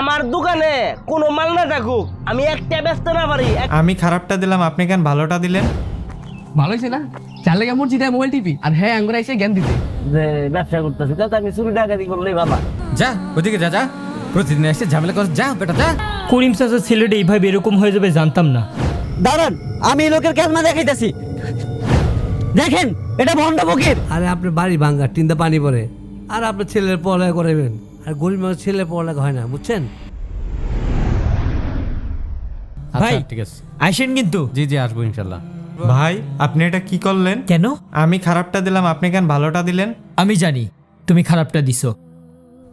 আমার দোকানে কোনো মাল না থাকুক আমি একটা ব্যস্ত না পারি আমি খারাপটা দিলাম আপনি কেন ভালোটা দিলেন? ভালো হয়েছে না? চালে কেমন চিন্তায় মোবাইল টিপি আর হ্যাঁ আঙ্গুরা এসে জ্ঞান দিতে। যে ব্যবসা করতেছি তাতে আমি চুরি ডাকাতি করলেই ভালো যা ওদিকে যা যা। প্রতিদিন এসে ঝামেলা কর। যা বেটা যা। করিম চাচার ছেলেটা এইভাবে এরকম হয়ে যাবে জানতাম না। দাঁড়ান আমি এই লোকের ক্যালমা দেখাইতেছি। দেখেন এটা ভণ্ড ফকির। আরে আপনার বাড়ি ভাঙ্গা টিনতে পানি পড়ে। আর আপনার ছেলের পড়ালেখা করাবেন আর গরিব মানুষ ছেলের পড়ালেখা হয় না বুঝছেন? ভাই। আচ্ছা ঠিক আছে। আসেন কিন্তু। জি জি আসব ইনশাল্লাহ। ভাই আপনি এটা কি করলেন? কেন? আমি খারাপটা দিলাম আপনি কেন ভালোটা দিলেন? আমি জানি তুমি খারাপটা দিছো।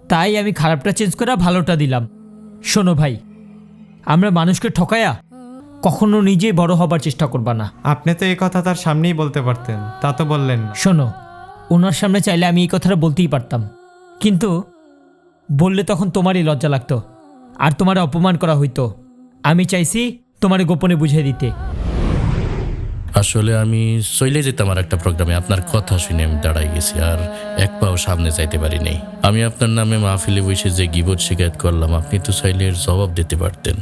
তাই আমি খারাপটা চেঞ্জ করে ভালোটা দিলাম। শোনো ভাই আমরা মানুষকে ঠকায়া কখনো নিজেই বড় হবার চেষ্টা করবা না। আপনি তো এই কথা তার সামনেই বলতে পারতেন তা তো বললেন না। শোনো ওনার সামনে চাইলে আমি এই কথাটা বলতেই পারতাম। কিন্তু বললে তখন তোমারই লজ্জা লাগতো। আর তোমার অপমান করা হইতো। আমি চাইছি তোমার গোপনে বুঝিয়ে দিতে। আসলে আমি চলে যেতাম আর একটা প্রোগ্রামে আপনার কথা শুনে আমি দাঁড়াই গেছি আর এক পাও সামনে যাইতে পারি নাই আমি আপনার নামে মাহফিলে বসে যে গিবত শিকায়ত করলাম আপনি তো চাইলে এর জবাব দিতে পারতেন।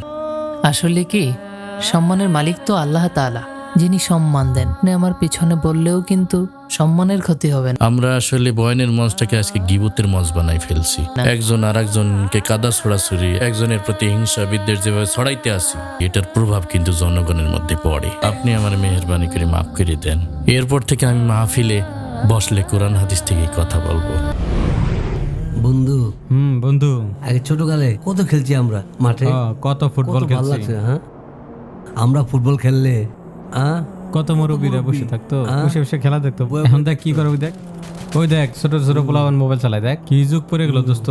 আসলে কি? সম্মানের মালিক তো আল্লাহ তাআলা। যিনি সম্মান দেন। আপনি আমার পিছনে বললেও কিন্তু সম্মানের ক্ষতি হবে না। আমরা আসলে বয়নের মঞ্চটাকে আজকে গিবতের মঞ্চ বানাই ফেলছি। একজন আর একজনকে কাদা ছড়াছড়ি একজনের প্রতি হিংসা বিদ্বেষ যেভাবে ছড়াইতে আসি এটার প্রভাব কিন্তু জনগণের মধ্যে পড়ে। আপনি আমার মেহরবানি করে মাফ করে দেন। এরপর থেকে আমি মাহফিলে বসলে কোরআন হাদিস থেকে কথা বলব। বন্ধু। হুম বন্ধু। আগে ছোটকালে কত খেলছি আমরা মাঠে? কত ফুটবল খেলছি। হ্যাঁ? আমরা ফুটবল খেললে কত মুরব্বীরা বসে থাকতো হ্যাঁ? বসে বসে খেলা দেখতো। এখন দেখ কি করে ওই দেখ? ওই দেখ ছোট ছোট পোলাবান মোবাইল চালায় দেখ কি যুগ পড়ে গেল দোস্ত।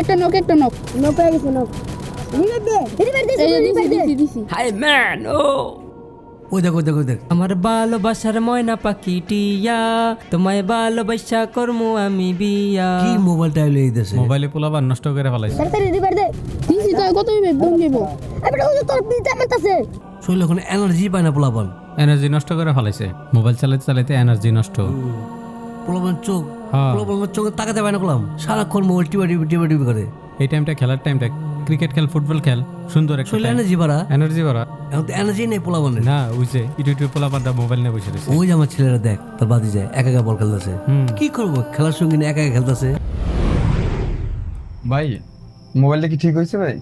একটা নক একটা নক নক হয়ে গেছে নক হাই ম্যান ও। ওই দেখ দেখ ওই দেখ। আমার ভালোবাসার ময়না পাখি টিয়া তোমায় ভালোবাসা করমু আমি বিয়া। কি মোবাইল টাইল এই দেশে? মোবাইলে পোলাবান নষ্ট করে ফেলাইছে। তাড়াতাড়ি রিভার দে। দিছি তো কত দিব? এবারে তোর পিতা মারতাছে। শরীরে এখন এনার্জি পায় না পোলাপান। এনার্জি নষ্ট করে ফেলাইছে। মোবাইল চালাতে চালাতে এনার্জি নষ্ট। পোলাপান চোখ হ্যাঁ। পোলাপান চোখে তাকাতে পায় না পোলাম সারাক্ষণ মোবাইল টিপা টিপি টিপা টিপি করে। এই টাইমটা খেলার টাইমটা। ক্রিকেট খেল ফুটবল খেল সুন্দর একটা শরীরে এনার্জি বাড়া এনার্জি বাড়া এখন তো এনার্জি নেই পোলাপানের। না ওই যে ইটু ইটু পোলাপানটা মোবাইল নিয়ে বসে রয়েছে। ওই যে আমার ছেলেরা দেখ তার বাদি যায় একা একা বল খেলতেছে। হুম। কি করব? খেলার সঙ্গে একা একা খেলতেছে। ভাই মোবাইলটা কি ঠিক হয়েছে ভাই?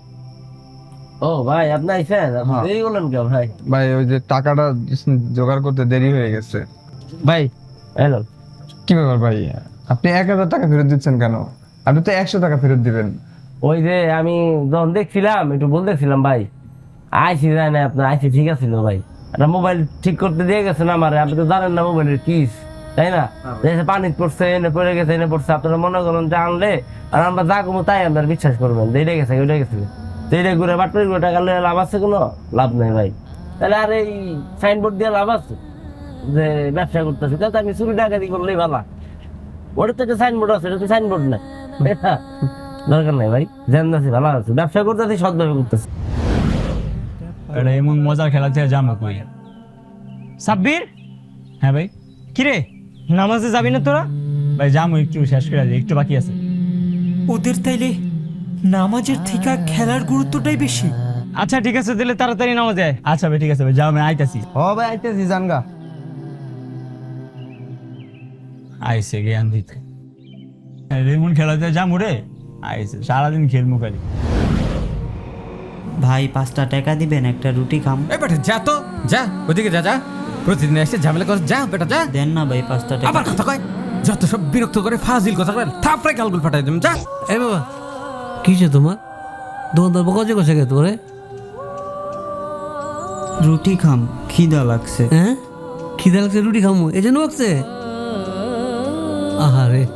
ও ভাই আপনি হ্যাঁ। দেরি করলেন কেন ভাই? ভাই ওই যে টাকাটা জোগাড় করতে দেরি হয়ে গেছে। ভাই হ্যালো। কি ব্যাপার ভাই? আপনি এক হাজার টাকা ফেরত দিচ্ছেন কেন? আপনি তো একশো টাকা ফেরত দিবেন। ওই যে আমি যখন দেখছিলাম একটু বলতেছিলাম ভাই। আইসি যায় না আপনার আইসি ঠিক আছিল ভাই? একটা মোবাইল ঠিক করতে দিয়ে গেছেন আমার? আপনি তো জানেন না মোবাইলের কিস তাই না? যে পানি পড়ছে এনে পড়ে গেছে এনে পড়ছে। আপনারা মনে করেন যে আনলে আর আমরা যা কমো তাই আপনার বিশ্বাস করবেন। যেটা গেছে ওইটা গেছে। যেটা ঘুরে বাটপারি ঘুরে টাকা লইয়া লাভ আছে কোনো? লাভ নেই ভাই। তাহলে আর এই সাইনবোর্ড দিয়ে লাভ আছে? যে ব্যবসা করতেছি তাতে আমি চুরি ডাকাতি করলেই ভালো। ওটা তো একটা সাইনবোর্ড আছে এটা তো সাইনবোর্ড না। দরকার নাই ভাই। জানতেছি ভালো আছে। ব্যবসা করতেছি সৎভাবে করতেছি। এটা এমন মজার খেলা থেকে যাব কই? সাব্বির? হ্যাঁ ভাই। কিরে? নামাজে যাবি না তোরা? ভাই যাব একটু শেষ করে দিই, একটু বাকি আছে। ওদের তাইলে নামাজের থেকে খেলার গুরুত্বটাই বেশি। আচ্ছা ঠিক আছে দিলে তাড়াতাড়ি নামাজে আয়। আচ্ছা ভাই ঠিক আছে ভাই যাও আমি আইতাছি। ও ভাই আইতেছি জানগা। আইসে জ্ঞান দিতে। রেমন খেলাতে যাব রে? আইসে সারাদিন খেলমু খালি। ভাই পাঁচটা টাকা দিবেন একটা রুটি খাম। এই বেটা যা তো যা ওদিকে যা যা। প্রতিদিন এসে ঝামেলা কর যা বেটা যা। দেন না ভাই পাঁচটা টাকা আবার কথা কয় যত সব বিরক্ত করে ফাজিল কথা কয় থাপড়ে গালগুল ফাটাই দিম যা। এই বাবা কিসে তোমার? দোকানদার বকাজে কষে গে তোরে রুটি খাম খিদা লাগছে। হ্যাঁ? খিদে লাগছে রুটি খামু এই জন্য বকছে? আহারে।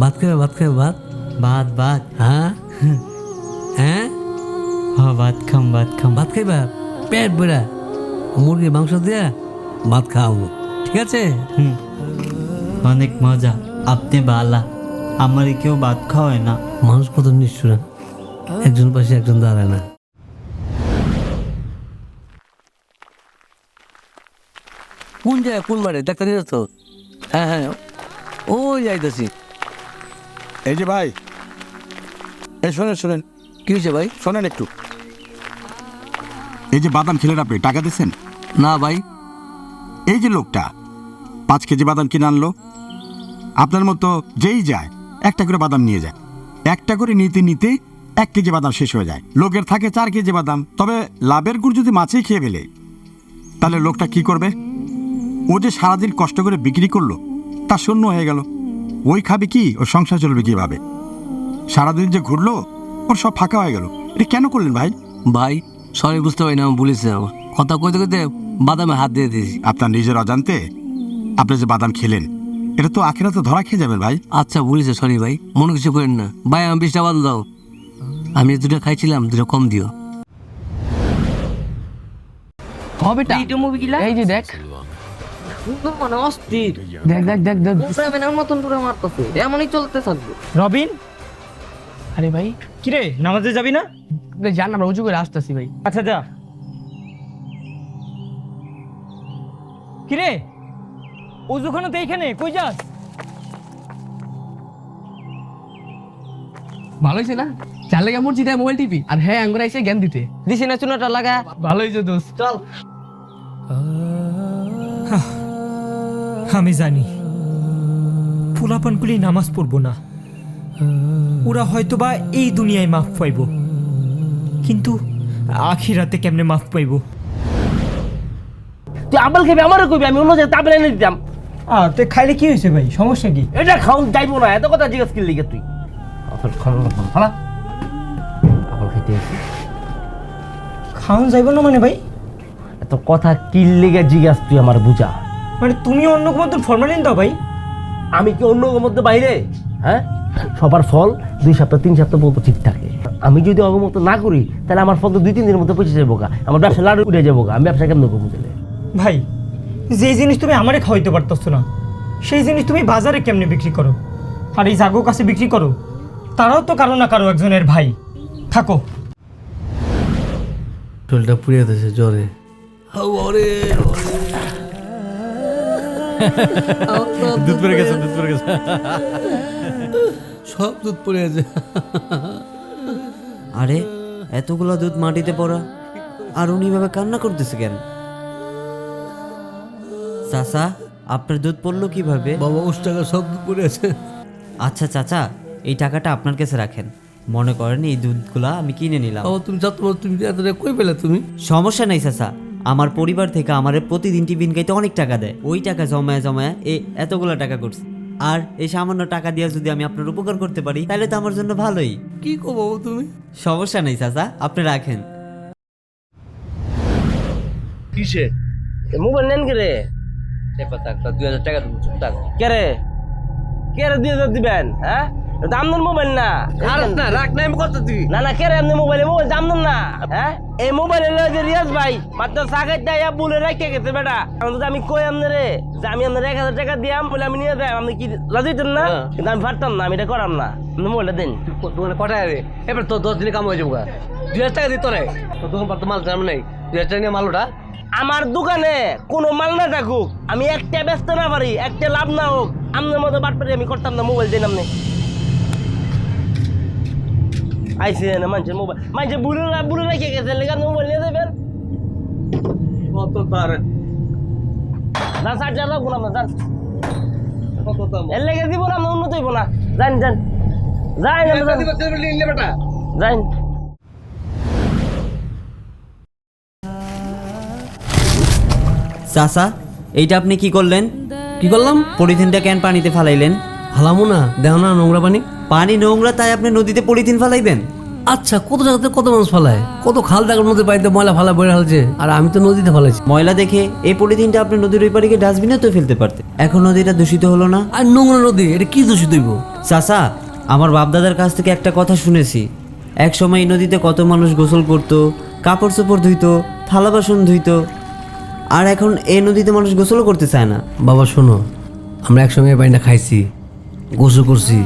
ভাত খাবে ভাত খাবে ভাত? ভাত ভাত। হ্যাঁ? হ্যাঁ? হ ভাত খাম ভাত খাম। ভাত খাইবা? পেট বেড়া মুরগির মাংস দিয়া ভাত খাওয়াবো। ঠিক আছে? হুম। অনেক মজা। আপনি বালা। আমার কেউ ভাত খাওয়ায় না। মানুষ কত নিষ্ঠুর। একজন পাশে একজন দাঁড়ায় না। কোন জায়গায়? কোন বাড়ি? ডাক্তার নিয়ে তো? হ্যাঁ হ্যাঁ। ও যাইতেছি। এই যে ভাই। এই শোনেন শোনেন। কি হয়েছে ভাই? শোনেন একটু। এই যে বাদাম খেলেন আপনি টাকা দিচ্ছেন না ভাই। এই যে লোকটা পাঁচ কেজি বাদাম কিনে আনলো। আপনার মতো যেই যায় একটা করে বাদাম নিয়ে যায়। একটা করে নিতে নিতে এক কেজি বাদাম শেষ হয়ে যায়। লোকের থাকে চার কেজি বাদাম। তবে লাভের গুড় যদি মাছেই খেয়ে ফেলে তাহলে লোকটা কি করবে? ও যে সারাদিন কষ্ট করে বিক্রি করল তা শূন্য হয়ে গেল। ওই খাবে কি? ওর সংসার চলবে কীভাবে? সারাদিন যে ঘুরলো ওর সব ফাঁকা হয়ে গেল। এটা কেন করলেন ভাই? ভাই সরি বুঝতে পারি না বলেছি কথা কইতে কইতে বাদামে হাত দিয়ে দিয়েছি। আপনার নিজের অজান্তে আপনি যে বাদাম খেলেন এটা তো আখেরা তো ধরা খেয়ে যাবেন ভাই। আচ্ছা বলেছে সরি ভাই মনে কিছু করেন না। ভাই আমি বিশটা বাদ দাও। আমি দুটো খাইছিলাম দুটো কম দিও। হবে এই যে দেখ। মানে অস্থির। দেখ দেখ দেখ দেখ। প্রেমের মতন করে মারতেছে। এমনই চলতে থাকবে। রবিন? আরে ভাই। কিরে নামাজে যাবি না? জান আমরা উঁচু করে আসতেছি ভাই। আচ্ছা যা। কিরে? উজুখানা তো এইখানে কই যাস? ভালো হয়েছে না চার লেগে মসজিদে মোবাইল টিপি আর হ্যাঁ আঙ্গুর আইসে জ্ঞান দিতে। দিছি না চুনাটা লাগা। ভালো হয়েছে দোস্ত। চল। আমি জানি ফুলাপানগুলি নামাজ পড়ব না। ওরা হয়তোবা এই দুনিয়ায় মাফ পাইব। কিন্তু আখিরাতে কেমনে মাফ পাইব? তুই আপেল খেবি আমারও কবি আমি অন্য জায়গায় আপেল এনে দিতাম। আর তুই খাইলে কি হয়েছে ভাই? সমস্যা কি? এটা খাউন যাইবো না এত কথা জিজ্ঞেস করলি গে তুই? আপেল খাওয়ানো ফালা আপেল খাইতে আসি। খাওয়ান যাইব না মানে ভাই? এত কথা কিল্লি গে জিজ্ঞাস তুই আমার বুঝা। মানে তুমি অন্য কোনো ফরমালিন দাও ভাই? আমি কি অন্য মধ্যে বাইরে? হ্যাঁ? সবার ফল দুই সপ্তাহ তিন সপ্তাহ পর্যন্ত ঠিক থাকে। আমি যদি অগমত না করি তাহলে আমার ফল তো দুই তিন দিনের মধ্যে পৌঁছে যাব গা। আমার ব্যবসা লাড়ু উঠে যাব গা। আমি ব্যবসা কেমন করব তাহলে? ভাই যে জিনিস তুমি আমারে খাওয়াইতে পারতেছো না সেই জিনিস তুমি বাজারে কেমনে বিক্রি করো? আর এই জাগো কাছে বিক্রি করো? তারাও তো কারও না কারও একজনের ভাই। থাকো। শরীরটা পুড়িয়ে দিয়েছে জ্বরে। দুধ পড়ে গেছে দুধ পড়ে গেছে। সব দুধ পড়ে আছে। আরে এতগুলো দুধ মাটিতে পড়া আর উনি ভাবে কান্না করতেছে কেন? চাচা আপনার দুধ পড়ল কীভাবে? বাবা ওর টাকা সব দুধ পড়ে আছে আচ্ছা চাচা এই টাকাটা আপনার কাছে রাখেন। মনে করেন এই দুধগুলা আমি কিনে নিলাম। বাবা তুমি যত বলো তুমি এত টাকা কই পেলে তুমি? সমস্যা নাই চাচা। আমার পরিবার থেকে আমার প্রতিদিন টিফিন খাইতে অনেক টাকা দেয়। ওই টাকা জমায় জমায় এ এতগুলো টাকা করছে। আর এই সামান্য টাকা দিয়ে যদি আমি আপনার উপকার করতে পারি তাহলে তো আমার জন্য ভালোই। কি কো বাবা তুমি? সমস্যা নেই চাচা আপনি রাখেন। কিসে? মোবাইল নেন কে রে? দুই হাজার টাকা কে রে? কে রে দুই হাজার দিবেন হ্যাঁ? মোবাইল না। না রাখ না আমি কত দিবি না না কে রে আমনের মোবাইল? মোবাইল আমনের না হ্যাঁ? এই মোবাইল যে রিয়াজ ভাই মাত্র সাকাই দেয় বলে রেখে গেছে বেটা। যদি আমি কই আমনে রে যে আমি আপনার এক হাজার টাকা দিয়াম বলে আমি নিয়ে যাই আপনি কি না? কিন্তু আমি পারতাম না আমি এটা করাম না। আপনি মোবাইলটা দেন। রে এবার তো দশ দিনে কাম হয়ে যাব। দুই হাজার টাকা দিত রে। তো দোকান মাল জানাম নেই। দুই হাজার টাকা নিয়ে মাল ওটা আমার দোকানে কোনো মাল না থাকুক আমি একটা ব্যস্ত না পারি একটা লাভ না হোক। আপনার মতো বাট পারি আমি করতাম না মোবাইল দিন আপনি আইসে না মানুষের মোবাইল মানুষের বুড়ে বুড়ে রেখে গেছে লেগে আপনি মোবাইল নিয়ে দেবেন কত তার? না রাখুন আপনার যান। এর লেগে দিব না উন্নত হইব না। যান যান। যাই যাই চাচা এইটা আপনি কি করলেন? কি করলাম? পলিথিনটা কেন পানিতে ফালাইলেন? হালামো না দেও না নোংরা পানি। পানি নোংরা তাই আপনি নদীতে পলিথিন ফালাইবেন? আচ্ছা কত জায়গাতে কত মানুষ ফালায়? কত খাল দেখার মধ্যে বাড়িতে ময়লা ফালা বেড়ে ফেলছে আর আমি তো নদীতে ফালাইছি। ময়লা দেখে এই পলিথিনটা আপনি নদীর ওই পাড়িকে ডাস্টবিনে তো ফেলতে পারতেন। এখন নদীটা দূষিত হলো না? আর নোংরা নদী এটা কি দূষিত দইব চাচা আমার বাপদাদার কাছ থেকে একটা কথা শুনেছি। এক সময় এই নদীতে কত মানুষ গোসল করতো কাপড় চোপড় ধুইতো থালা বাসন ধুইতো আর এখন এই নদীতে মানুষ গোসলও করতে চায় না। বাবা শোনো আমরা একসঙ্গে এই পানিটা খাইছি গোসল করছি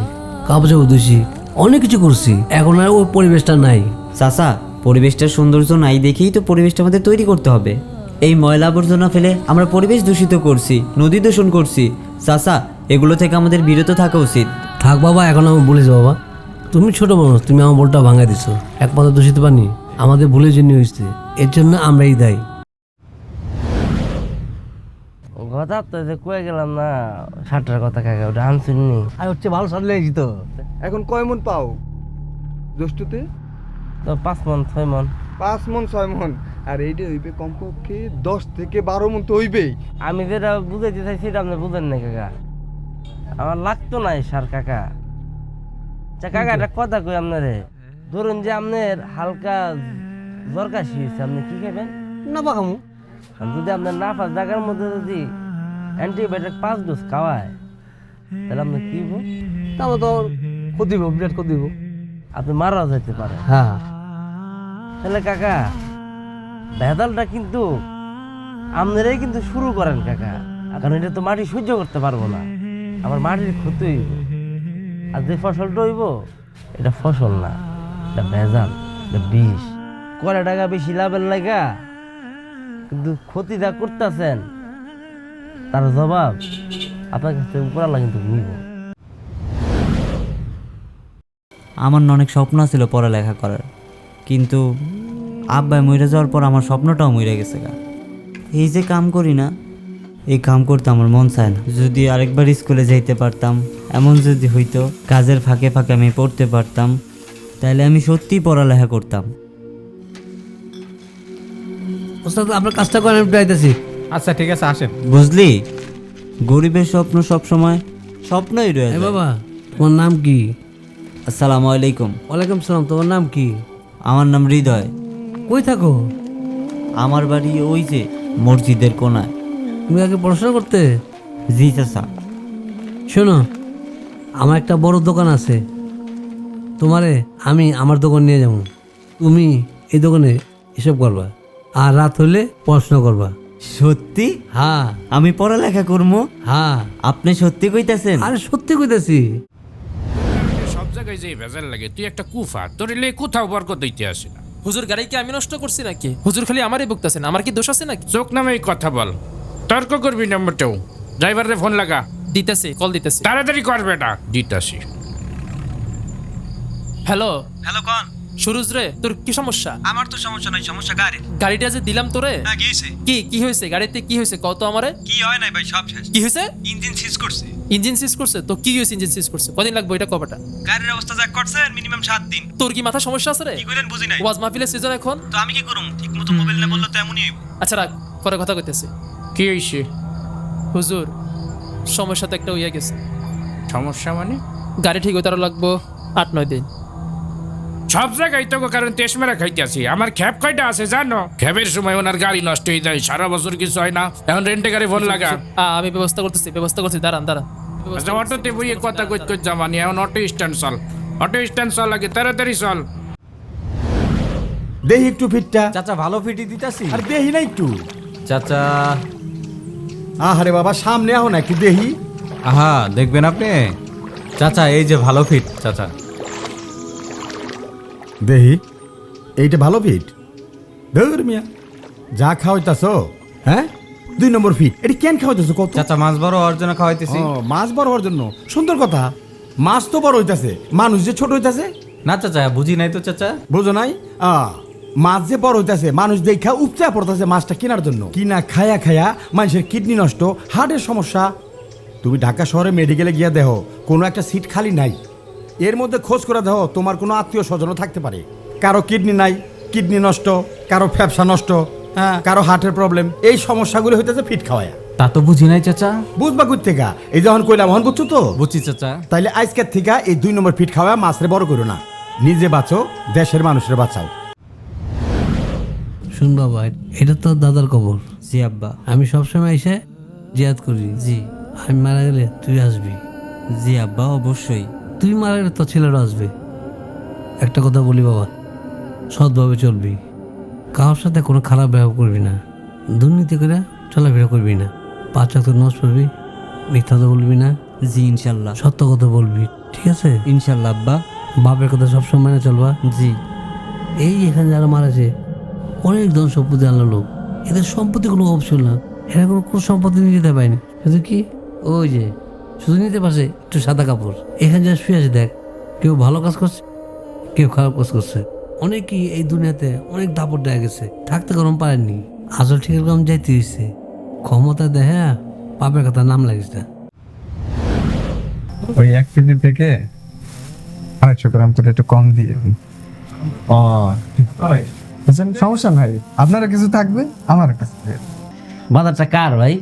কাপড় ধুইছি অনেক কিছু করছি। এখন আর ওই পরিবেশটা নাই। চাচা পরিবেশটার সৌন্দর্য নাই দেখেই তো পরিবেশটা আমাদের তৈরি করতে হবে। এই ময়লা আবর্জনা ফেলে আমরা পরিবেশ দূষিত করছি নদী দূষণ করছি। চাচা এগুলো থেকে আমাদের বিরত থাকা উচিত। থাক বাবা এখন আমি বলেছি বাবা। তুমি ছোট মানুষ তুমি আমার বলটা ভাঙা দিছো। একমাত্র দূষিত পানি আমাদের ভুলের জন্য হয়েছে। এর জন্য আমরাই দায়ী। কথা তো যে কয়ে গেলাম না ষাটটার কথা কাকা ওটা আনছিনি আর হচ্ছে ভালো সারলে তো এখন কয় মন পাও দুষ্টুতে তো পাঁচ মন ছয় মন পাঁচ মন ছয় মন আর এইটা হইবে কমপক্ষে দশ থেকে বারো মন তো হইবেই আমি যেটা বুঝাইতে চাইছি সেটা আপনি বুঝেন না কাকা আমার লাগতো না এই সার কাকা আচ্ছা কাকা একটা কথা কই আপনারে ধরুন যে আপনার হালকা জ্বর কাশি হয়েছে আপনি কি খাবেন না পাকামু যদি আপনার না পাঁচ জায়গার মধ্যে যদি অ্যান্টিবায়োটিক পাঁচ ডোজ খাওয়ায়। তাহলে আপনি কি হব? তারপর তো ক্ষতি দিব বিরাট ক্ষতি দিব আপনি মারা যেতে পারে হ্যাঁ। তাহলে কাকা ভেদালটা কিন্তু আপনারাই কিন্তু শুরু করেন কাকা। কারণ এটা তো মাটি সহ্য করতে পারব না। আমার মাটির ক্ষতি হইব। আর যে ফসলটা হইব এটা ফসল না এটা ভেজাল এটা বিষ। কড়া টাকা বেশি লাভের লাগা কিন্তু ক্ষতিটা করতেছেন তার জবাব আপনার কাছে উপরালা কিন্তু নিব। আমার না অনেক স্বপ্ন ছিল পড়ালেখা করার। কিন্তু আব্বাই মরে যাওয়ার পর আমার স্বপ্নটাও মরে গেছে গা। এই যে কাম করি না এই কাম করতে আমার মন চায় না। যদি আরেকবার স্কুলে যাইতে পারতাম এমন যদি হইতো কাজের ফাঁকে ফাঁকে আমি পড়তে পারতাম তাহলে আমি সত্যিই পড়ালেখা করতাম। ওস্তাদ আপনার কাজটা করেন আমি যাইতেছি। আচ্ছা ঠিক আছে আসেন। বুঝলি? গরিবের স্বপ্ন সব সময় স্বপ্নই রয়ে যায়। বাবা তোমার নাম কি? আসসালামু আলাইকুম। ওয়ালাইকুম সালাম তোমার নাম কি? আমার নাম হৃদয়। কই থাকো? আমার বাড়ি ওই যে মসজিদের কোনায়। তুমি আগে পড়াশোনা করতে? জি চাচা। শোনো আমার একটা বড় দোকান আছে। তোমারে আমি আমার দোকান নিয়ে যাব। তুমি এই দোকানে এসব করবা। আর রাত হলে পড়াশোনা করবা। সত্যি? হ্যাঁ। আমি পড়ালেখা করব হ্যাঁ। আপনি সত্যি কইতাছেন? আরে সত্যি কইতাছি। সব জায়গায় যে ভেজাল লাগে তুই একটা কুফা তোর এলে কোথাও বরকত দিতে আসে না। হুজুর গাড়ি কি আমি নষ্ট করছি নাকি? হুজুর খালি আমারই বকতেছেন আমার কি দোষ আছে নাকি? চোখ নামে কথা বল। তর্ক করবি না মোটেও ড্রাইভারে ফোন লাগা। দিতেছি কল দিতেছি। তাড়াতাড়ি করবে না। দিতাসি হ্যালো। হ্যালো কোন? সুরজ রে তোর কি সমস্যা? আমার তো সমস্যা নাই সমস্যা গাড়ি। গাড়িটা যে দিলাম তোরে? হ্যাঁ গিয়েছে। কি কি হয়েছে? গাড়িতে কি হয়েছে? কত আমারে। কি হয় নাই ভাই সব শেষ। কি হয়েছে? ইঞ্জিন সিজ করছে। ইঞ্জিন সিজ করছে? তো কি হয়েছে ইঞ্জিন সিজ করছে? কদিন লাগবে এটা কবাটা? গাড়ির অবস্থা যা করছে মিনিমাম সাত দিন। তোর কি মাথা সমস্যা আছে রে? কি কইলেন বুঝি নাই। ওয়াজ মাহফিলের সিজন এখন? তো আমি কি করুম? ঠিক মতো মোবাইল না বললে তো এমনই হইব। আচ্ছা রাখ পরে কথা কইতেছি। কি হয়েছে হুজুর সমস্যা তো একটা হইয়া গেছে। সমস্যা মানে? গাড়ি ঠিক হইতে আরও লাগবো আট নয় দিন। সব জায়গায় তো কারণ তেস মেরা খাইতেছি। আমার খ্যাপ কয়টা আছে জানো? খ্যাপের সময় ওনার গাড়ি নষ্ট হয়ে যায় সারা বছর কিছু হয় না। এখন রেন্টে গাড়ি ফোন লাগা। আমি ব্যবস্থা করতেছি ব্যবস্থা করছি দাঁড়ান দাঁড়ান। আচ্ছা অটোতে বইয়ে কথা কইত কইত জামানি এখন অটো স্ট্যান্ড চল। অটো স্ট্যান্ড চল লাগে তাড়াতাড়ি চল। দেহি একটু ফিটটা। চাচা ভালো ফিটি দিতাছি। আর দেহি না একটু। চাচা। আহারে বাবা সামনে আহ না একটু দেহি? আহা দেখবেন আপনি? চাচা এই যে ভালো ফিট চাচা। দেহি এইটা ভালো ফিট। ধর মিয়া যা খাওয়াইতাছ হ্যাঁ? দুই নম্বর ফিট এটি কেন খাওয়াইতেছ কত? চাচা মাছ বড় হওয়ার জন্য খাওয়াইতেছি। ও, মাছ বড় হওয়ার জন্য? সুন্দর কথা মাছ তো বড় হইতাছে মানুষ যে ছোট হইতাছে? না চাচা বুঝি নাই তো চাচা। বুঝো নাই? আ, মাছ যে বড় হইতাছে মানুষ দেখা উপচা পড়তাছে মাছটা কেনার জন্য। কিনা খায়া খায়া মানুষের কিডনি নষ্ট হার্টের সমস্যা। তুমি ঢাকা শহরে মেডিকেলে গিয়া দেহ কোনো একটা সিট খালি নাই। এর মধ্যে খোঁজ করে দেহ তোমার কোনো আত্মীয় স্বজনও থাকতে পারে। কারও কিডনি নাই কিডনি নষ্ট কারও ফ্যাপসা নষ্ট হ্যাঁ কারও হার্টের প্রবলেম এই সমস্যাগুলো হইতেছে ফিট খাওয়ায়া। তা তো বুঝি নাই চাচা। বুঝবা কুত থেকে এই যখন কইলাম হন বুঝছ তো? বুঝছি চাচা। তাইলে আজকের থেকে এই দুই নম্বর ফিট খাওয়া মাছরে বড় করো না। নিজে বাঁচো দেশের মানুষের বাঁচাও। শুন বাবা এটা তো দাদার কবর। জি আব্বা। আমি সবসময় এসে জিয়াদ করি। জি। আমি মারা গেলে তুই আসবি। জি আব্বা অবশ্যই। তুই মারা গেলে তোর ছেলেরা আসবে। একটা কথা বলি বাবা সৎভাবে চলবি। কারোর সাথে কোনো খারাপ ব্যবহার করবি না। দুর্নীতি করে চলাফেরা করবি না। পাঁচ তো নষ্ট করবি মিথ্যা তো বলবি না। জি ইনশাল্লাহ। সত্য কথা বলবি ঠিক আছে? ইনশাল্লাহ আব্বা। বাপের কথা সবসময় মেনে চলবা। জি। এই এখানে যারা মারাছে অনেক ধন সম্পত্তি আনলো লোক। এদের সম্পত্তি কোনো অভাব ছিল না। এরা কোনো কোনো সম্পত্তি নিয়ে যেতে পারেনি। শুধু কি? ওই যে শুধু নিতে পারছে একটু সাদা কাপড়। এখানে যা শুয়ে আছে দেখ কেউ ভালো কাজ করছে কেউ খারাপ কাজ করছে। অনেকেই এই দুনিয়াতে অনেক দাপট দেয়া গেছে থাকতে গরম পারেননি। আসল ঠিক এরকম যাইতে হয়েছে ক্ষমতা দেখা পাপের কথা নাম লাগিস না। ওই এক কেজি থেকে আড়াইশো গ্রাম করে একটু কম দিয়ে ও? সমস্যা নাই। আপনারা কিছু থাকবে আমার কাছে। বাজারটা কার ভাই?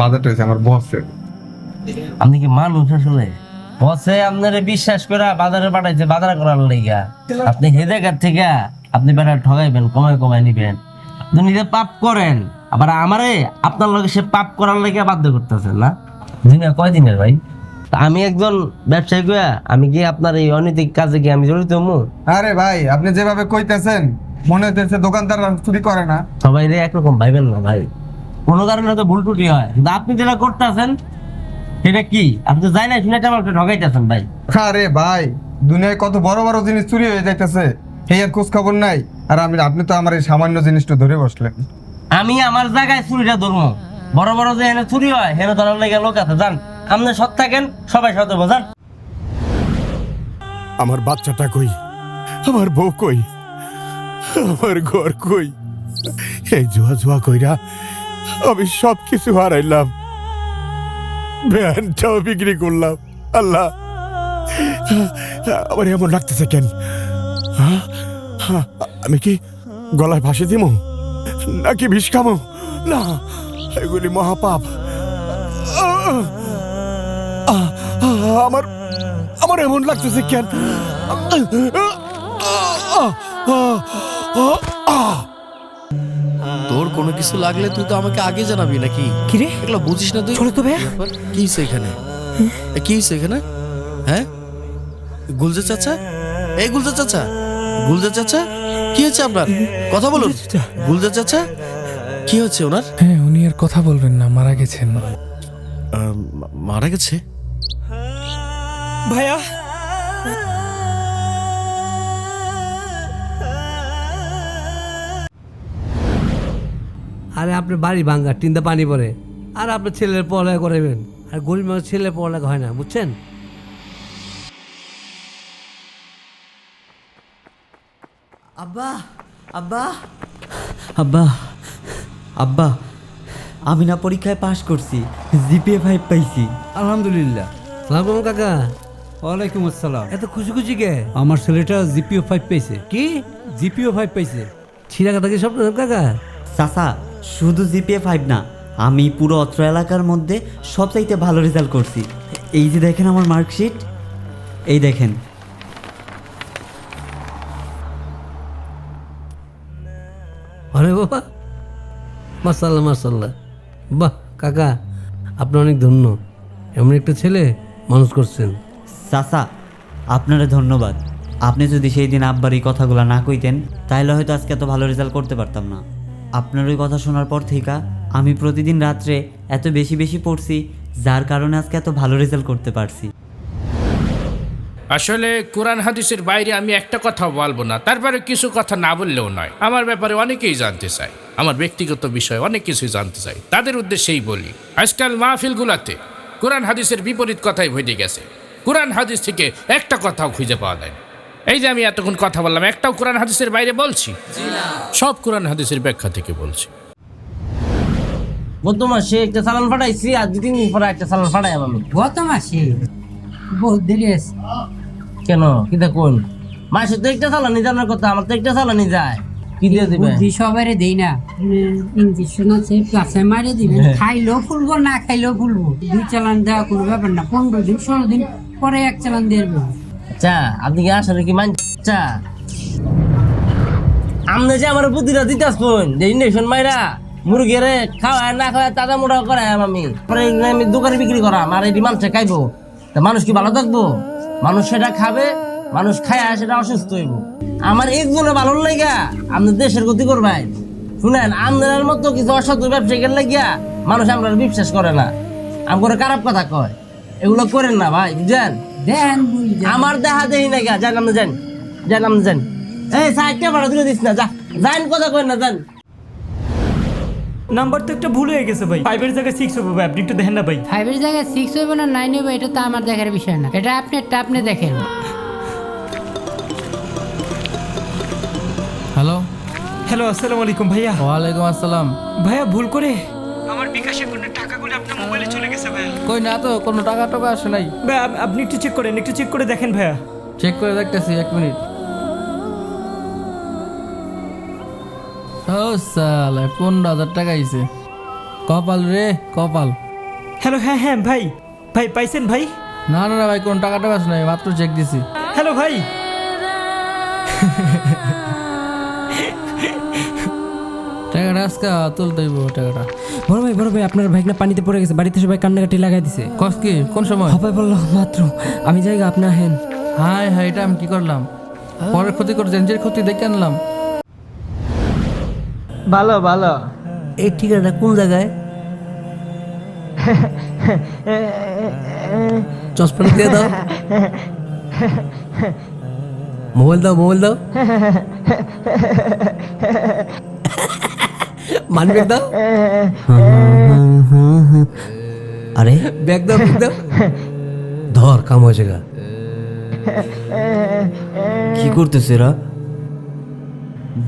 বাজারটা হয়েছে আমার বসের। আপনি কি মানুষ আসলে বসে আপনারে বিশ্বাস করে বাজারে পাঠাইছে বাজার করার লাইগা আপনি হেদেকার থেকে আপনি বেড়া ঠগাইবেন কমায় কমায় নিবেন। আপনি নিজে পাপ করেন আবার আমারে আপনার লগে সে পাপ করার বাধ্য করতেছেন না? দিনে কয় দিনের ভাই? আমি একজন ব্যবসায়ী গয়া আমি কি আপনার এই অনৈতিক কাজে কি আমি জড়িত আরে ভাই আপনি যেভাবে কইতেছেন মনে হইতেছে দোকানদার চুরি করে না। সবাই রে একরকম ভাইবেন না ভাই। কোনো কারণে তো ভুল টুটি হয়। কিন্তু আপনি যেটা করতেছেন সেটা কি? আপনি তো যাই না শুনে আমাকে ঠগাইতেছেন ভাই। আরে ভাই দুনিয়ায় কত বড় বড় জিনিস চুরি হয়ে যাইতেছে এই আর খোঁজ খবর নাই। আর আমি আপনি তো আমার এই সামান্য জিনিসটা ধরে বসলেন। আমি আমার জায়গায় চুরিটা ধরবো। বড় বড় যে এনে চুরি হয় হেনে ধরার লেগে লোক আছে জান। আপনি সৎ থাকেন সবাই সৎ হব জান। আমার বাচ্চাটা কই? আমার বউ কই? আমার ঘর কই? এই জুয়া জুয়া কইরা আমি সব কিছু হারাইলাম। ভ্যানটাও বিক্রি করলাম। আল্লাহ আমার এমন লাগতেছে কেন? হ্যাঁ? হ্যাঁ, আমি কি গলায় ভাসে দিব? নাকি বিষ খামো না এগুলি মহাপাপ! আমার আমার এমন লাগতেছে কেন? কোনো কিছু লাগলে তুই তো আমাকে আগে জানাবি নাকি? কিরে? এগুলো বুঝিস না তুই? চলো তো ভাইয়া? কি হইছে এখানে? এ, কি হইছে এখানে? হ্যাঁ? গুলজা চাচা? এই গুলজা চাচা? গুলজা চাচা? কি হয়েছে আপনার? কথা বলুন। গুলজা চাচা। কি হচ্ছে ওনার? হ্যাঁ উনি আর কথা বলবেন না মারা গেছেন। আহ, মা- মারা গেছে? ভাইয়া আপনার বাড়ি ভাঙ্গা টিনতে পানি পড়ে আর আপনার ছেলের পড়ালেখা করাবেন আর গরিব মানুষ ছেলের পড়ালেখা হয় না বুঝছেন? আব্বা আব্বা। আব্বা আব্বা আমি না পরীক্ষায় পাশ করছি জিপিএ ফাইভ পাইছি। আলহামদুলিল্লাহ। সালাম কাকা। ওয়ালাইকুম আসসালাম। এত খুশি খুশি কে? আমার ছেলেটা জিপিও ফাইভ পেয়েছে কি? জিপিও ফাইভ পেয়েছে ছিঁড়া কথা কি সব কাকা? চাচা শুধু জিপিএ ফাইভ না আমি পুরো অত্র এলাকার মধ্যে সবচাইতে ভালো রেজাল্ট করছি। এই যে দেখেন আমার মার্কশিট এই দেখেন। আরে বাবা মাসাল্লাহ মাসাল্লাহ বাহ কাকা আপনি অনেক ধন্য। এমন একটা ছেলে মানুষ করছেন। চাচা আপনারা ধন্যবাদ। আপনি যদি সেই দিন আব্বার এই কথাগুলো না কইতেন তাহলে হয়তো আজকে এত ভালো রেজাল্ট করতে পারতাম না। আপনার ওই কথা শোনার পর থেকে আমি প্রতিদিন রাত্রে এত বেশি বেশি পড়ছি, যার কারণে আজকে এত ভালো রেজাল্ট করতে পারছি। আসলে কোরআন হাদিসের বাইরে আমি একটা কথা বলব না, তারপরে কিছু কথা না বললেও নয়। আমার ব্যাপারে অনেকেই জানতে চায়, আমার ব্যক্তিগত বিষয় অনেক কিছুই জানতে চাই, তাদের উদ্দেশ্যেই বলি, আজকাল মাহফিলগুলাতে কোরআন হাদিসের বিপরীত কথাই ভেটে গেছে। কোরআন হাদিস থেকে একটা কথাও খুঁজে পাওয়া যায়। এই যে আমি এতক্ষণ কথা বললাম একটাও কোরআন হাদিসের বাইরে বলছি? সব কোরআন হাদিসের ব্যাখ্যা থেকে বলছি। গত মাসে একটা চালান ফাটাইছি আর দুই তিন দিন পরে একটা চালান আমি গত মাসে? বহুত দেরি আছে কেন? কি দেখুন মাসে তো একটা চালানি জানার কথা আমার তো একটা চালানি যায়। কি দিয়ে দিবে? বুদ্ধি সবারে দেই না। ইঞ্জেকশন আছে কাছে মারে দিবে। খাইলেও ফুলবো না খাইলেও ফুলবো। দুই চালান দেওয়া কোনো ব্যাপার না। পনেরো দিন ষোলো দিন পরে এক চালান দিয়ে দেবো আচ্ছা আপনি কি আসলে কি মান আচ্ছা। আপনি যে আমার যে মাইরা মুরগিরে না তাজা মোটা আমি। আমি দোকানে বিক্রি এটি মানুষে খাইবো। তা মানুষ কি ভালো থাকব? মানুষ সেটা খাবে, মানুষ খায় সেটা অসুস্থ হইব। আমার একজনে ভালো লাগা আপনি দেশের গতি করবেন শুনেন আপনার মতো কিছু অসাধু ব্যবসায়ীকে লাগিয়া মানুষ আমরা বিশ্বাস করে না। আমার খারাপ কথা কয়। এগুলো করেন না ভাই বুঝছেন দেন আমার দেখা দেখি না গা যান আপনি যান যান আপনি যান। এই সাইডটা ভাড়া দিলে দিস না যা যান কথা কই না যান। নাম্বার তো একটা ভুল হয়ে গেছে ভাই। ফাইভের জায়গায় সিক্স হবে ভাই আপনি একটু দেখেন না ভাই। ফাইভের জায়গায় সিক্স হইব না নাইন হইব এটা তো আমার দেখার বিষয় না। এটা আপনি একটা আপনি দেখেন। হ্যালো হ্যালো আসসালামু আলাইকুম ভাইয়া। ওয়ালাইকুম আসসালাম। ভাইয়া ভুল করে আমার বিকাশে কোনো টাকাগুলো আপনার মোবাইলে চলে গেছে ভাইয়া। কই না তো কোনো টাকা টাকা আসে নাই। ভাই আপ- আপনি একটু চেক করেন একটু চেক করে দেখেন ভাইয়া। চেক করে দেখতেছি এক মিনিট। ও সালা পনেরো হাজার টাকা আইছে। কপাল রে কপাল। হ্যালো হ্যাঁ হ্যাঁ ভাই। ভাই পাইছেন ভাই? না না না ভাই কোন টাকা টাকা আসে নাই মাত্র চেক দিছি। হ্যালো ভাই। টাকাটা আজকে তুলতে হইব টাকাটা। বড় ভাই বড় ভাই আপনার বাইক না পানিতে পড়ে গেছে বাড়িতে সবাই কান্নাকাটি লাগাই দিছে। কস কি কোন সময়? হবাই বলল মাত্র আমি জায়গা আপনার হেন। হাই হাই এটা আমি কি করলাম? পরের ক্ষতি করে জেঞ্জের ক্ষতি দেখে আনলাম। ভালো ভালো। এই ঠিকানাটা কোন জায়গায়? চশমাটা দিয়ে দাও। মোবাইল দাও মোবাইল দাও। মানি ব্যাগ দাও আরে? ব্যাগ দাও ব্যাগ দাও ধর কাম হয়েছে গা। কি করতেছে এরা?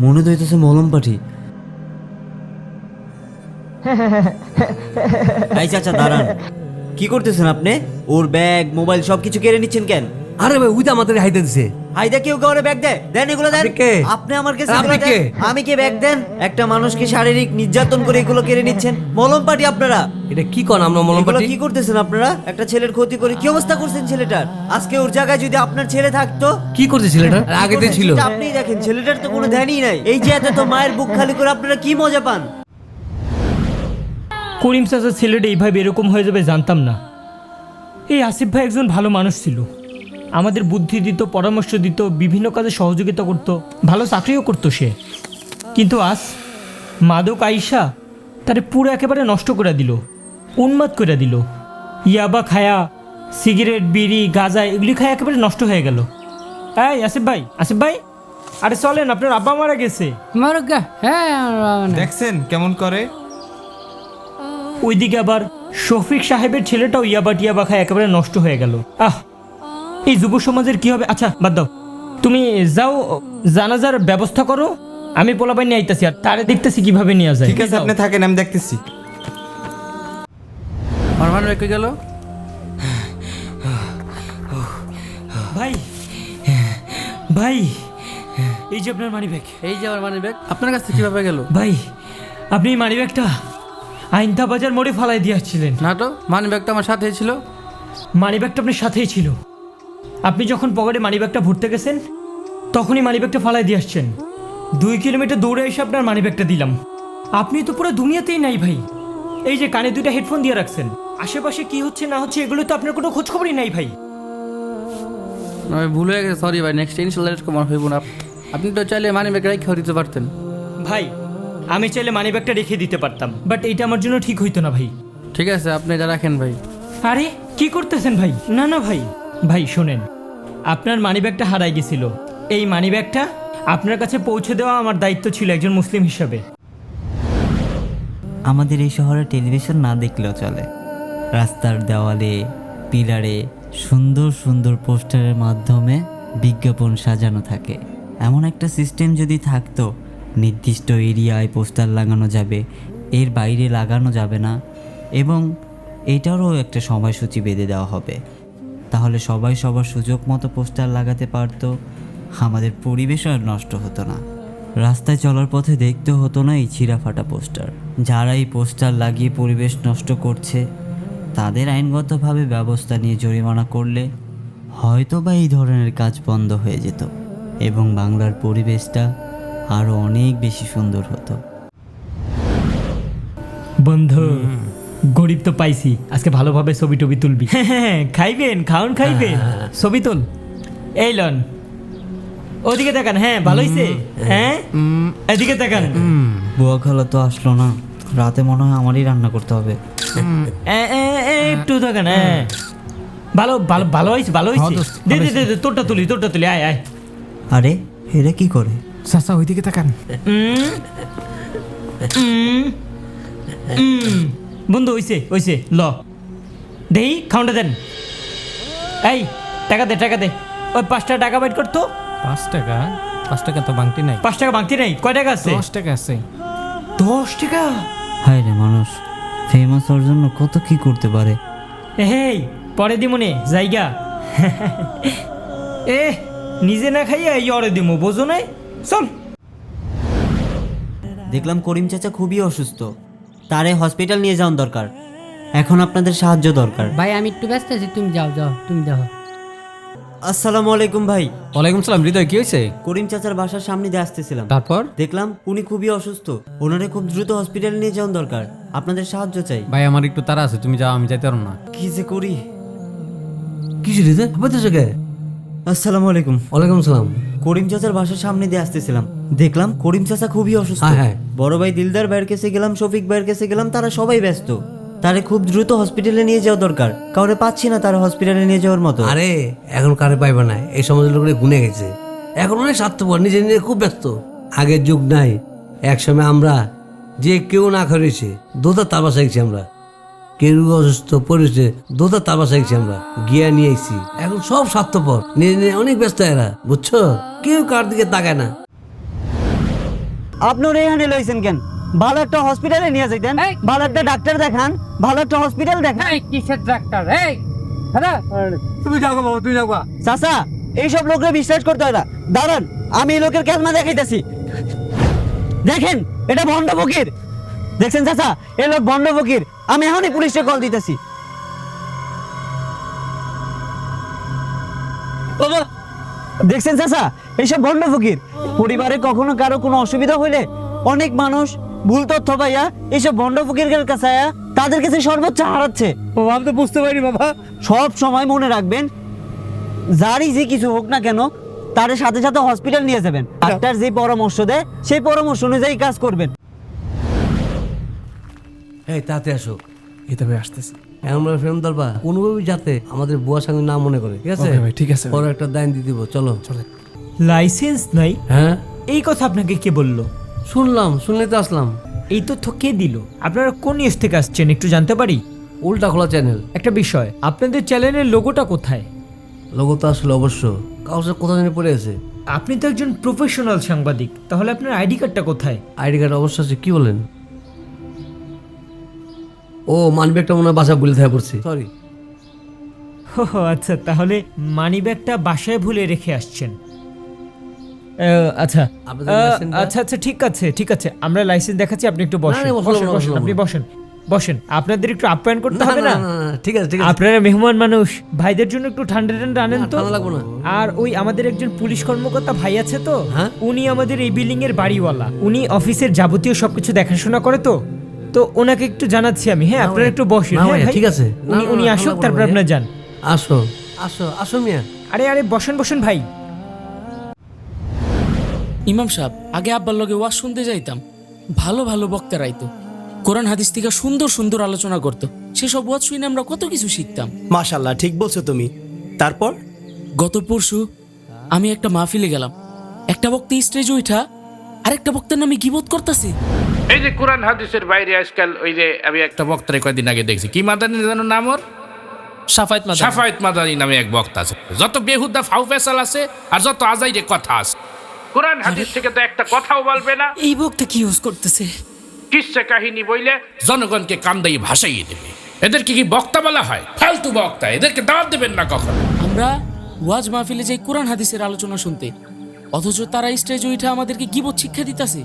মনে তো হইতেছে মলম পাঠি। এই চাচা দাঁড়ান। কি করতেছেন আপনি? ওর ব্যাগ মোবাইল সবকিছু কেড়ে নিচ্ছেন কেন? আরে ভাই উইটা আমাদের হাইতে দিছে। হাইদা কেউ কাউরে ব্যাগ দেন এগুলো দেন। আপনি কে? আপনি আমার কাছে আপনি এগুলো কে? দেন। আমি কে ব্যাগ দেন? একটা মানুষকে শারীরিক নির্যাতন করে এগুলো কেড়ে নিচ্ছেন। মলম পাটি আপনারা। এটা কি কন আমরা মলম এগুলো পাটি? কি করতেছেন আপনারা? একটা ছেলের ক্ষতি করে কি অবস্থা করছেন ছেলেটার? আজকে ওর জায়গায় যদি আপনার ছেলে থাকতো? কি করছে ছেলেটা আর ছিল। সেটা আপনিই দেখেন। ছেলেটার তো কোনো ধ্যানই নাই। এই যে এত তো মায়ের বুক খালি করে আপনারা কি মজা পান? করিম চাচার ছেলেটা এইভাবে এরকম হয়ে যাবে জানতাম না। এই আসিফ ভাই একজন ভালো মানুষ ছিল। আমাদের বুদ্ধি দিত পরামর্শ দিত বিভিন্ন কাজে সহযোগিতা করত ভালো চাকরিও করতো সে। কিন্তু আজ মাদক আইসা তারে পুরো একেবারে নষ্ট করে দিল উন্মাদ করে দিল। ইয়াবা খায়া সিগারেট বিড়ি গাঁজা এগুলি খায় একেবারে নষ্ট হয়ে গেল। এই আসিফ ভাই আসিফ ভাই আরে চলেন আপনার আব্বা মারা গেছে। মরগা হ্যাঁ আমার বাবা না। দেখছেন কেমন করে? ওইদিকে আবার শফিক সাহেবের ছেলেটাও ইয়াবা টিয়াবা খায় একেবারে নষ্ট হয়ে গেল। আহ এই যুব সমাজের কি হবে? আচ্ছা বাদ দাও। তুমি যাও জানাজার ব্যবস্থা করো। আমি পোলাপাই নিয়ে আইতাছি আর তারে দেখতেছি কীভাবে নিয়ে যায়। ঠিক আছে আপনি থাকেন আমি দেখতেছি। আমার মানে রেখে গেল? ভাই ভাই এই যে আপনার মানি ব্যাগ এই যে আমার মানি ব্যাগ আপনার কাছে কীভাবে গেল? ভাই আপনি এই মানি ব্যাগটা আইনতা বাজার মোড়ে ফালাই দিয়েছিলেন না তো মানি ব্যাগটা আমার সাথেই ছিল। মানি ব্যাগটা আপনার সাথেই ছিল। আপনি যখন পকেটে মানি ব্যাগটা ভরতে গেছেন তখনই মানি ব্যাগটা ফালাই দিয়ে আসছেন। দুই কিলোমিটার দৌড়ে এসে আপনার মানি ব্যাগটা দিলাম। আপনি তো পুরো দুনিয়াতেই নাই ভাই। এই যে কানে দুইটা হেডফোন দিয়ে রাখছেন আশেপাশে কি হচ্ছে না হচ্ছে এগুলো তো আপনার কোনো খোঁজ খবরই নাই ভাই। আমি ভুল হয়ে গেছে সরি ভাই নেক্সট ইনশাল্লাহ এরকম আর হইব না। আপনি তো চাইলে মানি ব্যাগ রেখে দিতে পারতেন। ভাই আমি চাইলে মানি ব্যাগটা রেখে দিতে পারতাম বাট এটা আমার জন্য ঠিক হইতো না ভাই। ঠিক আছে আপনি এটা রাখেন ভাই। আরে কি করতেছেন ভাই? না না ভাই। ভাই, শোনেন, আপনার মানিব্যাগটা হারাই গেছিল। এই মানিব্যাগটা আপনার কাছে পৌঁছে দেওয়া আমার দায়িত্ব ছিল একজন মুসলিম হিসাবে। আমাদের এই শহরে টেলিভিশন না দেখলেও চলে। রাস্তার দেওয়ালে, পিলারে সুন্দর সুন্দর পোস্টারের মাধ্যমে বিজ্ঞাপন সাজানো থাকে। এমন একটা সিস্টেম যদি থাকতো, নির্দিষ্ট এরিয়ায় পোস্টার লাগানো যাবে, এর বাইরে লাগানো যাবে না, এবং এটারও একটা সময়সূচি বেঁধে দেওয়া হবে। তাহলে সবাই সবার সুযোগ মতো পোস্টার লাগাতে পারতো। আমাদের পরিবেশ আর নষ্ট হতো না। রাস্তায় চলার পথে দেখতে হতো না এই ছিঁড়া ফাটা পোস্টার। যারা এই পোস্টার লাগিয়ে পরিবেশ নষ্ট করছে তাদের আইনগতভাবে ব্যবস্থা নিয়ে জরিমানা করলে হয়তো বা এই ধরনের কাজ বন্ধ হয়ে যেত এবং বাংলার পরিবেশটা আরও অনেক বেশি সুন্দর হতো। বন্ধু গরিব তো পাইছি। আজকে ভালোভাবে ছবি টবি তুলবি। হ্যাঁ হ্যাঁ খাইবেন খাওন খাইবেন। ছবি তুল। এই লন ওদিকে তাকান হ্যাঁ ভালো হইছে? হ্যাঁ? এদিকে তাকান। বুয়া খালা তো আসলো না। রাতে মনে হয় আমারই রান্না করতে হবে। একটু তাকান হ্যাঁ। ভালো ভালো ভালো হয়েছে ভালো হয়েছে হ্যাঁ, দে দে দে তোরটা তুলি তোরটা তুলি আয় আয়। আরে এরা কি করে? চাচা ওইদিকে তাকান। উম, উম, বন্ধু হইছে হইছে ল। দেই খাউন্টা দেন। এই টাকা দে টাকা দে। ওই পাঁচটা টাকা বাইট করতো? পাঁচ টাকা? পাঁচ টাকা তো বাংতি নাই। পাঁচ টাকা বাংতি নাই কয় টাকা আছে? দশ টাকা আছে। দশ টাকা? হায় রে মানুষ ফেমাস হওয়ার জন্য কত কি করতে পারে? হেই পরে দিমনে জায়গা। এ নিজে না খাইয়া এই অরে দিমু বোঝো নাই? চল। দেখলাম করিম চাচা খুবই অসুস্থ। তারে হসপিটাল নিয়ে যাওয়ার দরকার। এখন আপনাদের সাহায্য দরকার। ভাই আমি একটু ব্যস্ত আছি তুমি যাও যাও তুমি যাও আসসালামু আলাইকুম ভাই। ওয়ালাইকুম সালাম হৃদয় কি হয়েছে? করিম চাচার বাসার সামনে দিয়ে আসতেছিলাম। তারপর? দেখলাম উনি খুবই অসুস্থ। ওনারে খুব দ্রুত হসপিটালে নিয়ে যাওয়ার দরকার। আপনাদের সাহায্য চাই। ভাই আমার একটু তারা আছে তুমি যাও আমি যাইতে পারব না। কি যে করি? কিছু হৃদয়? হবে কে আসসালামু আলাইকুম। ওয়ালাইকুম সালাম। করিম চাচার বাসার সামনে দিয়ে আসতেছিলাম। দেখলাম করিম চাচা খুবই অসুস্থ। হ্যাঁ, হ্যাঁ। বড় ভাই দিলদার ভাইয়ের কাছে গেলাম শফিক ভাইয়ের কাছে গেলাম তারা সবাই ব্যস্ত। তারে খুব দ্রুত হসপিটালে নিয়ে যাওয়া দরকার। কাউরে পাচ্ছি না তারা হসপিটালে নিয়ে যাওয়ার মতো। আরে এখন কারে পাইবা না? এই সমাজের লোকের গুনে গেছে। এখন অনেক স্বার্থপর নিজে নিজে খুব ব্যস্ত। আগের যুগ নাই একসময় আমরা যে কেউ না করেছে দোতা তাবা শিখছি আমরা। কেউ অসুস্থ পড়েছে দোতা তাবা শিখছি আমরা গিয়া নিয়ে এসেছি এখন সব স্বার্থপর নিয়ে নিজে অনেক ব্যস্ত এরা বুঝছ? কেউ কার দিকে তাকায় না। আপনার এখানে লইছেন কেন? ভালো একটা হসপিটালে নিয়ে যাইতেন। ভালো একটা ডাক্তার দেখান ভালো একটা হসপিটাল দেখান। এই কিসের ডাক্তার এই! হ্যাঁ তুমি যাও গো বাবা তুমি যাও গা। চাচা এইসব লোককে বিশ্বাস করতে হয় না। দাঁড়ান আমি এই লোকের ক্যালমা দেখাইতেছি। দেখেন এটা ভণ্ড ফকির। দেখছেন চাচা এই লোক ভণ্ড ফকির। আমি এখনই পুলিশে কল দিতেছি। দেখছেন চাচা এইসব ভণ্ড ফকির। পরিবারে কখনো কারও কোনো অসুবিধা হইলে অনেক মানুষ ভুল তথ্য পাইয়া এইসব ভণ্ড ফকিরের কাছে তাদের কাছে সর্বোচ্চ হারাচ্ছে বাবা আমি তো বুঝতে পারিনি বাবা। সব সময় মনে রাখবেন যারই যে কিছু হোক না কেন তার সাথে সাথে হসপিটাল নিয়ে যাবেন। ডাক্তার যে পরামর্শ দেয় সেই পরামর্শ অনুযায়ী কাজ করবেন। এই তাতে আসো। এটা ভাই আসতেছি। আমরা ফেরম দরবা কোনোভাবেই যাতে আমাদের বুয়া সঙ্গে না মনে করে ঠিক আছে? ভাই ঠিক আছে। পরে একটা দান দিয়ে দিব চলো। চলে। লাইসেন্স নাই? হ্যাঁ? এই কথা আপনাকে কে বলল? শুনলাম শুনলে তো আসলাম। এই তথ্য কে দিল? আপনারা কোন নিউজ থেকে আসছেন একটু জানতে পারি? উল্টা খোলা চ্যানেল একটা বিষয় আপনাদের চ্যানেলের লোগোটা কোথায়? লোগো তো আসলে অবশ্য কাগজের কোথাও জানি পড়ে আছে। আপনি তো একজন প্রফেশনাল সাংবাদিক তাহলে আপনার আইডি কার্ডটা কোথায়? আইডি কার্ড অবশ্য আছে কি বলেন? ও মানব্যাগটা মনে হয় বাসা ভুলে থাকে পড়ছি। সরি ও আচ্ছা তাহলে মানিব্যাগটা বাসায় ভুলে রেখে আসছেন। আচ্ছা। আপনাদের আহ, লাইসেন্সটা? আচ্ছা আচ্ছা ঠিক আছে ঠিক আছে। আমরা লাইসেন্স দেখাচ্ছি আপনি একটু বসেন। না, বসলাম বসেন, না, বসেন, বসলাম আপনি বসেন। বসেন আপনাদের একটু আপ্যায়ন করতে না, হবে না, না? না, না, ঠিক আছে ঠিক আছে। আপনারা মেহমান মানুষ ভাইদের জন্য একটু ঠান্ডা ঠান্ডা আনেন না, তো? ঠান্ডা লাগবো না। আর ওই আমাদের একজন পুলিশ কর্মকর্তা ভাই আছে তো? হ্যাঁ? উনি আমাদের এই বিল্ডিং এর বাড়িওয়ালা। উনি অফিসের যাবতীয় সবকিছু দেখাশোনা করে তো? তো ওনাকে একটু জানাচ্ছি আমি। হ্যাঁ আপনারা একটু বসেন। না, হ্যাঁ ভাইয়া, ভাই? ঠিক আছে। না, উনি না, উনি না, আসুক ঠান্ডা তারপর আপনারা যান আসো আসো আসো মিয়া। আরে আরে বসেন বসেন ভাই। ইমাম সাহেব আগে আব্বার লগে ওয়াজ শুনতে যাইতাম। ভালো ভালো বক্তারা আইতো। কোরআন হাদিস থেকে সুন্দর সুন্দর আলোচনা করতো। সেসব ওয়াজ শুনে আমরা কত কিছু শিখতাম। মাশাল্লাহ ঠিক বলছো তুমি। তারপর? গত পরশু আমি একটা মাহফিলে গেলাম। একটা বক্তা স্টেজে উঠা আরেকটা বক্তার নামে গিবোধ করতেছে। এই যে কোরআন হাদিসের বাইরে আজকাল ওই যে আমি একটা বক্তারে কয়েকদিন আগে দেখছি। কি মাদানি জানো নাম ওর? সাফায়েত মাদানি। সাফায়েত মাদানি নামে এক বক্তা আছে। যত বেহুদা ফাউ ফেসাল আছে আর যত আজাইরে কথা আছে। কোরআন হাদিস থেকে তো একটা কথাও বলবে না। এই বক্তা কি ইউজ করতেছে? কিসে কাহিনী বইলে? জনগণকে কান্দাই ভাসাইয়ে দেবে। এদেরকে কি বক্তা বলা হয়? ফালতু বক্তা। এদেরকে দাওয়াত দেবেন না কখন? আমরা ওয়াজ মাহফিলে যাই কোরআন হাদিসের আলোচনা শুনতে অথচ তারা স্টেজ উঠে আমাদেরকে গিবোধ শিক্ষা দিতেছে।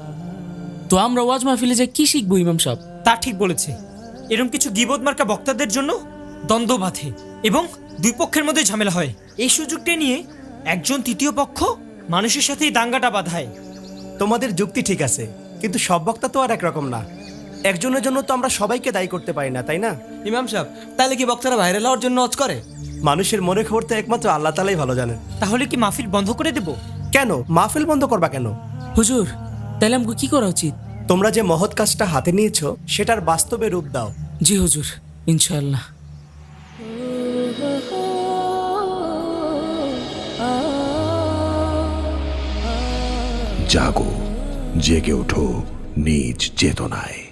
তো আমরা ওয়াজ মাহফিলে যে কি শিখব ইমাম সাহেব? তা ঠিক বলেছে। এরকম কিছু গিবদ মার্কা বক্তাদের জন্য দ্বন্দ্ব বাঁধে এবং দুই পক্ষের মধ্যে ঝামেলা হয়। এই সুযোগটা নিয়ে একজন তৃতীয় পক্ষ মানুষের সাথেই দাঙ্গাটা বাঁধায়। তোমাদের যুক্তি ঠিক আছে কিন্তু সব বক্তা তো আর একরকম না। একজনের জন্য তো আমরা সবাইকে দায়ী করতে পারি না তাই না? ইমাম সাহেব তাহলে কি বক্তারা ভাইরাল হওয়ার জন্য অজ করে? মানুষের মনে খবর তো একমাত্র আল্লাহ তালাই ভালো জানেন। তাহলে কি মাহফিল বন্ধ করে দেব? কেন? মাহফিল বন্ধ করবা কেন? হুজুর তাহলে আমাকে কি করা উচিত? তোমরা যে মহৎ কাজটা হাতে নিয়েছো সেটার বাস্তবে রূপ দাও। জি হুজুর ইনশাল্লাহ জাগো জেগে ওঠো নিজ চেতনায়।